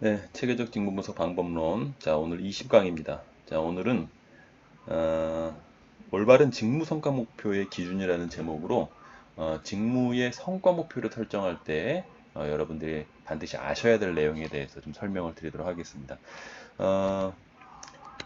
네, 체계적 직무 분석 방법론. 자, 오늘 20강입니다. 자, 오늘은 어, 올바른 직무 성과 목표의 기준이라는 제목으로 어, 직무의 성과 목표를 설정할 때 어, 여러분들이 반드시 아셔야 될 내용에 대해서 좀 설명을 드리도록 하겠습니다. 어,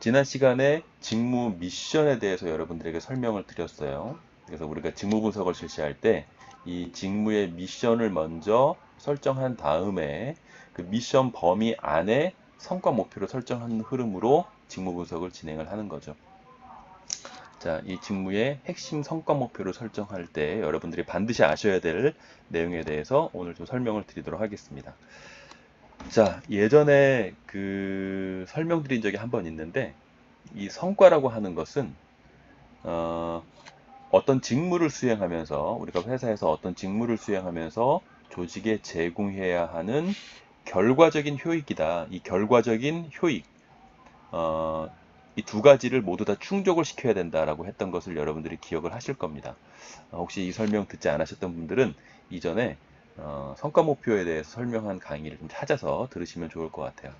지난 시간에 직무 미션에 대해서 여러분들에게 설명을 드렸어요. 그래서 우리가 직무 분석을 실시할 때 이 직무의 미션을 먼저 설정한 다음에 그 미션 범위 안에 성과 목표를 설정하는 흐름으로 직무 분석을 진행을 하는 거죠. 자, 이 직무의 핵심 성과 목표를 설정할 때 여러분들이 반드시 아셔야 될 내용에 대해서 오늘 좀 설명을 드리도록 하겠습니다. 자, 예전에 그 설명드린 적이 한 번 있는데 이 성과라고 하는 것은 어, 어떤 직무를 수행하면서 우리가 회사에서 어떤 직무를 수행하면서 조직에 제공해야 하는 결과적인 효익이다. 이 결과적인 효익, 어, 이 두 가지를 모두 다 충족을 시켜야 된다라고 했던 것을 여러분들이 기억을 하실 겁니다. 어, 혹시 이 설명 듣지 않으셨던 분들은 이전에 어, 성과 목표에 대해서 설명한 강의를 좀 찾아서 들으시면 좋을 것 같아요.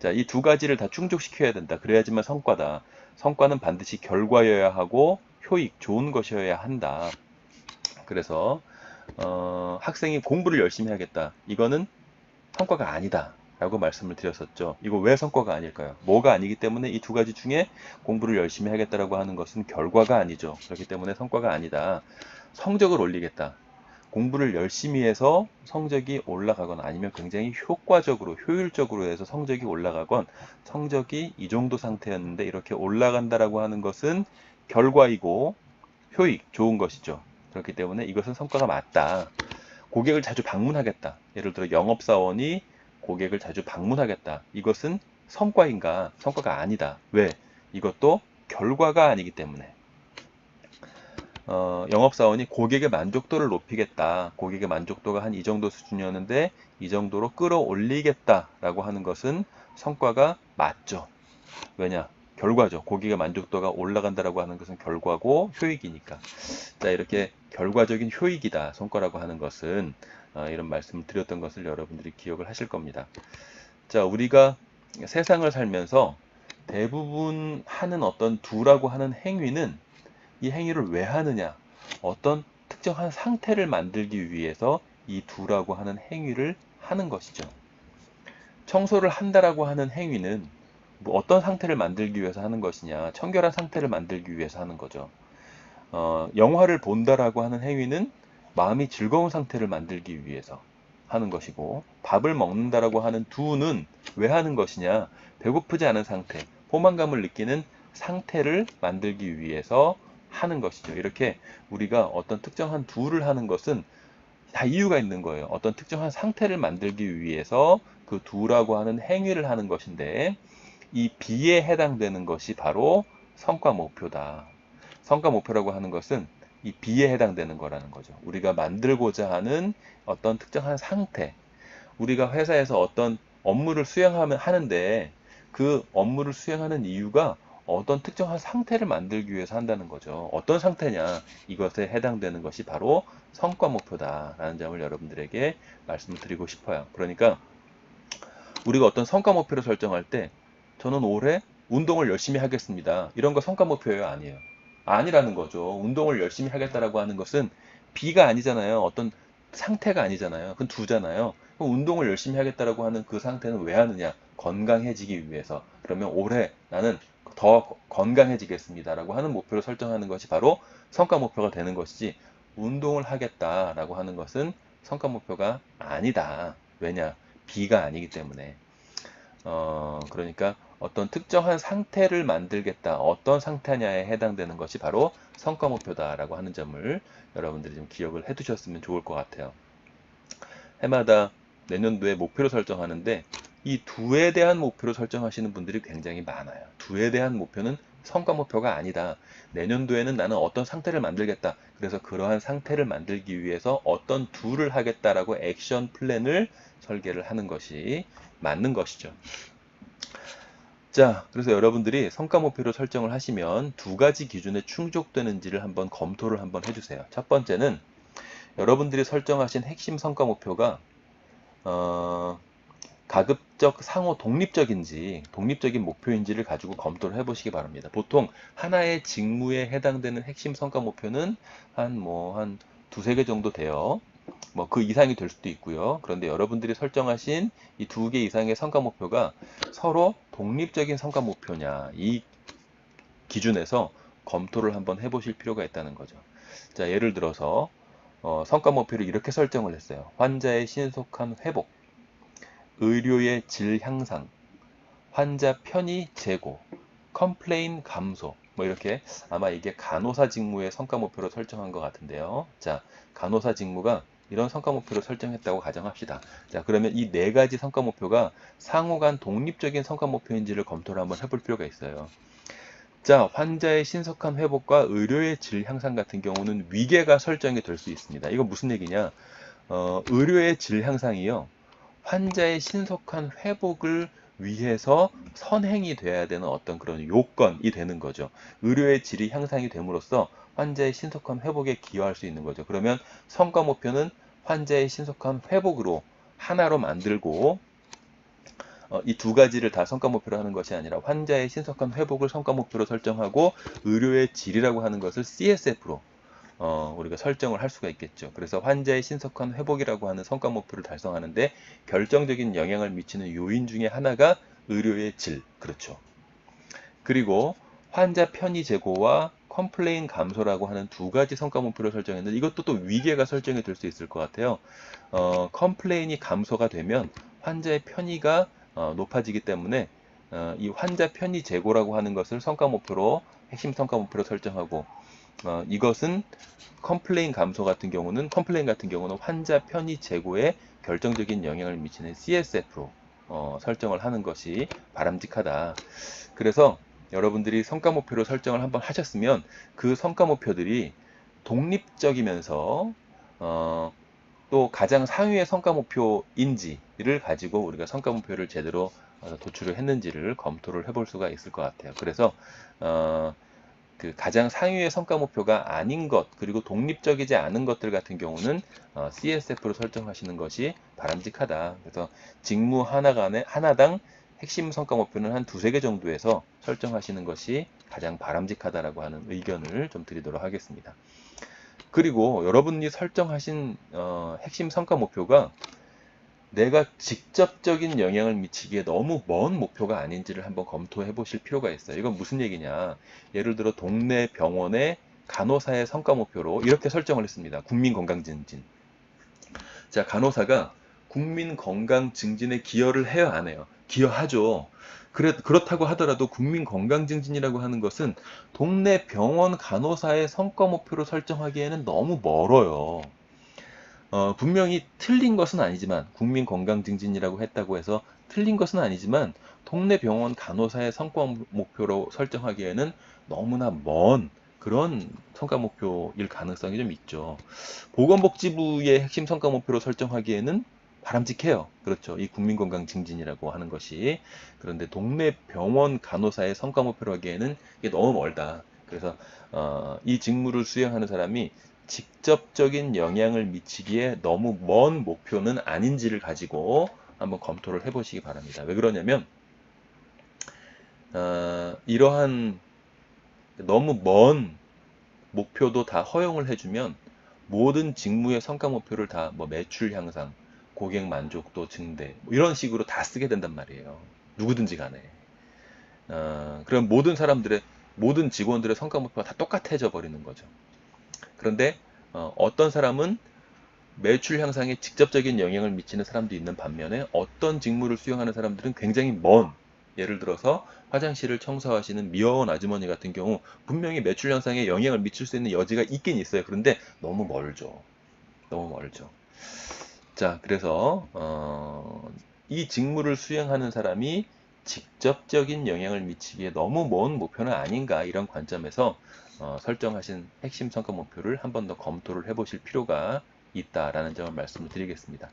자, 이 두 가지를 다 충족시켜야 된다. 그래야지만 성과다. 성과는 반드시 결과여야 하고 효익, 좋은 것이어야 한다. 그래서 어, 학생이 공부를 열심히 하겠다. 이거는 성과가 아니다. 라고 말씀을 드렸었죠. 이거 왜 성과가 아닐까요? 뭐가 아니기 때문에 이 두 가지 중에 공부를 열심히 하겠다라고 하는 것은 결과가 아니죠. 그렇기 때문에 성과가 아니다. 성적을 올리겠다. 공부를 열심히 해서 성적이 올라가거나 아니면 굉장히 효과적으로, 효율적으로 해서 성적이 올라가건 성적이 이 정도 상태였는데 이렇게 올라간다라고 하는 것은 결과이고 효익, 좋은 것이죠. 그렇기 때문에 이것은 성과가 맞다. 고객을 자주 방문하겠다. 예를 들어 영업사원이 고객을 자주 방문하겠다. 이것은 성과인가? 성과가 아니다. 왜? 이것도 결과가 아니기 때문에. 어, 영업사원이 고객의 만족도를 높이겠다. 고객의 만족도가 한 이 정도 수준이었는데 이 정도로 끌어올리겠다라고 하는 것은 성과가 맞죠. 왜냐? 결과죠. 고객의 만족도가 올라간다라고 하는 것은 결과고 효익이니까. 자, 이렇게 결과적인 효익이다. 성과라고 하는 것은 어, 이런 말씀을 드렸던 것을 여러분들이 기억을 하실 겁니다. 자, 우리가 세상을 살면서 대부분 하는 어떤 두라고 하는 행위는 이 행위를 왜 하느냐? 어떤 특정한 상태를 만들기 위해서 이 두라고 하는 행위를 하는 것이죠. 청소를 한다라고 하는 행위는 뭐 어떤 상태를 만들기 위해서 하는 것이냐? 청결한 상태를 만들기 위해서 하는 거죠. 어, 영화를 본다라고 하는 행위는 마음이 즐거운 상태를 만들기 위해서 하는 것이고 밥을 먹는다라고 하는 두는 왜 하는 것이냐? 배고프지 않은 상태, 포만감을 느끼는 상태를 만들기 위해서 하는 것이죠. 이렇게 우리가 어떤 특정한 두를 하는 것은 다 이유가 있는 거예요. 어떤 특정한 상태를 만들기 위해서 그 두라고 하는 행위를 하는 것인데 이 B에 해당되는 것이 바로 성과 목표다. 성과 목표라고 하는 것은 이 B에 해당되는 거라는 거죠. 우리가 만들고자 하는 어떤 특정한 상태. 우리가 회사에서 어떤 업무를 수행하면 하는데 그 업무를 수행하는 이유가 어떤 특정한 상태를 만들기 위해서 한다는 거죠. 어떤 상태냐? 이것에 해당되는 것이 바로 성과 목표다라는 점을 여러분들에게 말씀을 드리고 싶어요. 그러니까 우리가 어떤 성과 목표를 설정할 때 저는 올해 운동을 열심히 하겠습니다. 이런 거 성과 목표예요? 아니에요. 아니라는 거죠. 운동을 열심히 하겠다라고 하는 것은 B가 아니잖아요. 어떤 상태가 아니잖아요. 그건 두잖아요. 그럼 운동을 열심히 하겠다라고 하는 그 상태는 왜 하느냐? 건강해지기 위해서. 그러면 올해 나는 더 건강해지겠습니다라고 하는 목표를 설정하는 것이 바로 성과 목표가 되는 것이지 운동을 하겠다라고 하는 것은 성과 목표가 아니다. 왜냐? B가 아니기 때문에. 어, 그러니까 어떤 특정한 상태를 만들겠다. 어떤 상태냐에 해당되는 것이 바로 성과 목표다라고 하는 점을 여러분들이 좀 기억을 해 두셨으면 좋을 것 같아요. 해마다 내년도에 목표를 설정하는데 이 두에 대한 목표를 설정하시는 분들이 굉장히 많아요. 두에 대한 목표는 성과 목표가 아니다. 내년도에는 나는 어떤 상태를 만들겠다. 그래서 그러한 상태를 만들기 위해서 어떤 두를 하겠다라고 액션 플랜을 설계를 하는 것이 맞는 것이죠. 자, 그래서 여러분들이 성과 목표를 설정을 하시면 두 가지 기준에 충족되는지를 한번 검토를 한번 해주세요. 첫 번째는 여러분들이 설정하신 핵심 성과 목표가 어, 가급적 상호 독립적인지 독립적인 목표인지를 가지고 검토를 해보시기 바랍니다. 보통 하나의 직무에 해당되는 핵심 성과 목표는 한 뭐한 두세 개 정도 돼요. 뭐 그 이상이 될 수도 있고요. 그런데 여러분들이 설정하신 이 두 개 이상의 성과 목표가 서로 독립적인 성과 목표냐 이 기준에서 검토를 한번 해보실 필요가 있다는 거죠. 자 예를 들어서 어, 성과 목표를 이렇게 설정을 했어요. 환자의 신속한 회복, 의료의 질 향상, 환자 편의 제고, 컴플레인 감소, 뭐 이렇게 아마 이게 간호사 직무의 성과 목표로 설정한 것 같은데요. 자, 간호사 직무가 이런 성과 목표를 설정했다고 가정합시다. 자, 그러면 이 네 가지 성과 목표가 상호 간 독립적인 성과 목표인지를 검토를 한번 해볼 필요가 있어요. 자, 환자의 신속한 회복과 의료의 질 향상 같은 경우는 위계가 설정이 될 수 있습니다. 이건 무슨 얘기냐? 어, 의료의 질 향상이요. 환자의 신속한 회복을 위해서 선행이 돼야 되는 어떤 그런 요건이 되는 거죠. 의료의 질이 향상이 됨으로써 환자의 신속한 회복에 기여할 수 있는 거죠. 그러면 성과 목표는 환자의 신속한 회복으로 하나로 만들고 어, 이두 가지를 다 성과 목표로 하는 것이 아니라 환자의 신속한 회복을 성과 목표로 설정하고 의료의 질이라고 하는 것을 CSF로 어, 우리가 설정을 할 수가 있겠죠. 그래서 환자의 신속한 회복이라고 하는 성과 목표를 달성하는데 결정적인 영향을 미치는 요인 중에 하나가 의료의 질, 그렇죠. 그리고 환자 편의 제고와 컴플레인 감소라고 하는 두 가지 성과 목표를 설정했는데 이것도 또 위계가 설정이 될 수 있을 것 같아요. 어, 컴플레인이 감소가 되면 환자의 편의가 어, 높아지기 때문에 어, 이 환자 편의 재고라고 하는 것을 성과 목표로 핵심 성과 목표로 설정하고 어, 이것은 컴플레인 감소 같은 경우는 컴플레인 같은 경우는 환자 편의 재고에 결정적인 영향을 미치는 CSF로 어, 설정을 하는 것이 바람직하다. 그래서 여러분들이 성과 목표로 설정을 한번 하셨으면 그 성과 목표들이 독립적이면서 어, 또 가장 상위의 성과 목표인지를 가지고 우리가 성과 목표를 제대로 어, 도출을 했는지를 검토를 해볼 수가 있을 것 같아요. 그래서 어, 그 가장 상위의 성과 목표가 아닌 것 그리고 독립적이지 않은 것들 같은 경우는 어, CSF로 설정하시는 것이 바람직하다. 그래서 직무 하나 간에 하나당 핵심 성과 목표는 한 두세 개 정도에서 설정하시는 것이 가장 바람직하다라고 하는 의견을 좀 드리도록 하겠습니다. 그리고 여러분이 설정하신 어, 핵심 성과 목표가 내가 직접적인 영향을 미치기에 너무 먼 목표가 아닌지를 한번 검토해 보실 필요가 있어요. 이건 무슨 얘기냐? 예를 들어 동네 병원의 간호사의 성과 목표로 이렇게 설정을 했습니다. 국민 건강 증진. 자, 간호사가 국민 건강 증진에 기여를 해요, 안 해요? 기여하죠. 그래, 그렇다고 하더라도 국민 건강 증진이라고 하는 것은 동네 병원 간호사의 성과 목표로 설정하기에는 너무 멀어요. 어, 분명히 틀린 것은 아니지만 국민 건강 증진이라고 했다고 해서 틀린 것은 아니지만 동네 병원 간호사의 성과 목표로 설정하기에는 너무나 먼 그런 성과 목표일 가능성이 좀 있죠. 보건복지부의 핵심 성과 목표로 설정하기에는 바람직해요. 그렇죠. 이 국민건강 증진이라고 하는 것이. 그런데 동네 병원 간호사의 성과 목표로 하기에는 이게 너무 멀다. 그래서 어, 이 직무를 수행하는 사람이 직접적인 영향을 미치기에 너무 먼 목표는 아닌지를 가지고 한번 검토를 해보시기 바랍니다. 왜 그러냐면 어, 이러한 너무 먼 목표도 다 허용을 해주면 모든 직무의 성과 목표를 다 뭐 매출 향상, 고객 만족도 증대 뭐 이런 식으로 다 쓰게 된단 말이에요. 누구든지 간에. 어, 그럼 모든 사람들의 모든 직원들의 성과 목표가 다 똑같아져 버리는 거죠. 그런데 어, 어떤 사람은 매출 향상에 직접적인 영향을 미치는 사람도 있는 반면에 어떤 직무를 수행하는 사람들은 굉장히 먼 예를 들어서 화장실을 청소하시는 미화원 아주머니 같은 경우 분명히 매출 향상에 영향을 미칠 수 있는 여지가 있긴 있어요. 그런데 너무 멀죠. 너무 멀죠. 자, 그래서 어, 이 직무를 수행하는 사람이 직접적인 영향을 미치기에 너무 먼 목표는 아닌가 이런 관점에서 어, 설정하신 핵심 성과 목표를 한 번 더 검토를 해보실 필요가 있다라는 점을 말씀을 드리겠습니다.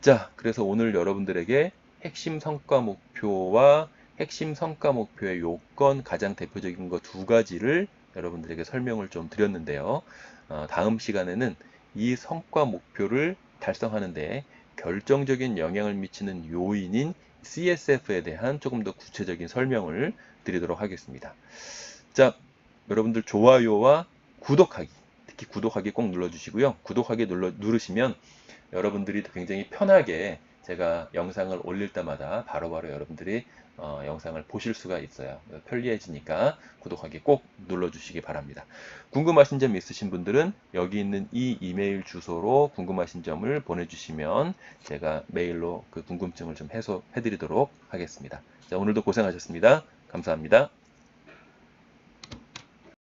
자, 그래서 오늘 여러분들에게 핵심 성과 목표와 핵심 성과 목표의 요건 가장 대표적인 것 두 가지를 여러분들에게 설명을 좀 드렸는데요. 어, 다음 시간에는 이 성과 목표를 달성하는데 결정적인 영향을 미치는 요인인 CSF에 대한 조금 더 구체적인 설명을 드리도록 하겠습니다. 자, 여러분들 좋아요와 구독하기, 특히 구독하기 꼭 눌러주시고요. 구독하기 눌러, 누르시면 여러분들이 굉장히 편하게 제가 영상을 올릴 때마다 바로바로 바로 여러분들이 어, 영상을 보실 수가 있어요. 편리해지니까 구독하기 꼭 눌러주시기 바랍니다. 궁금하신 점 있으신 분들은 여기 있는 이 이메일 주소로 궁금하신 점을 보내주시면 제가 메일로 그 궁금증을 좀 해소해드리도록 하겠습니다. 자, 오늘도 고생하셨습니다. 감사합니다.